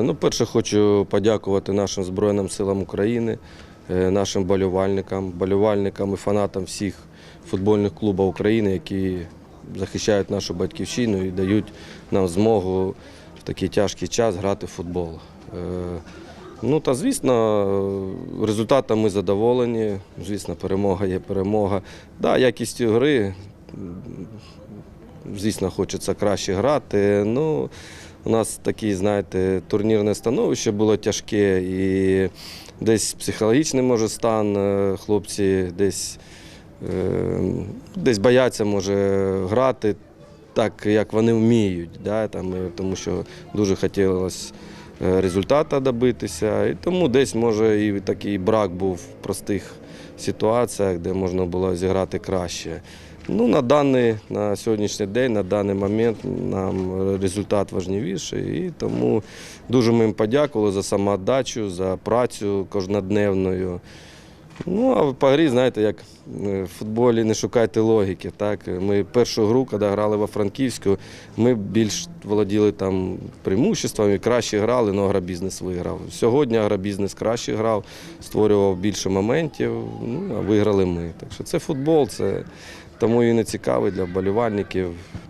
Е, Ну, перше, хочу подякувати нашим Збройним силам України, е, нашим болівальникам, болівальникам і фанатам всіх футбольних клубів України, які захищають нашу батьківщину і дають нам змогу в такий тяжкий час грати в футбол. Е, Ну та звісно, результатом ми задоволені. Звісно, перемога є перемога. Да, якістю гри, звісно, хочеться краще грати. Ну, у нас таке, знаєте, турнірне становище було тяжке і десь психологічний може стан е, хлопці десь, е, десь бояться може грати так, як вони вміють. Да, там, е, тому що дуже хотілося результату добитися. І тому десь може і такий брак був в простих ситуаціях, де можна було зіграти краще. Ну, на даний на сьогоднішній день, на даний момент нам результат важливіший. І тому дуже ми їм подякували за самоотдачу, за працю кожнодневною. Ну, а по грі, знаєте, як е, в футболі не шукайте логіки. Так? Ми першу гру, коли грали во Франківську, ми більш володіли там преимуществами, краще грали, але агробізнес виграв. Сьогодні агробізнес краще грав, створював більше моментів, ну, а виграли ми. Так що це футбол, це тому і не цікавий для вболівальників.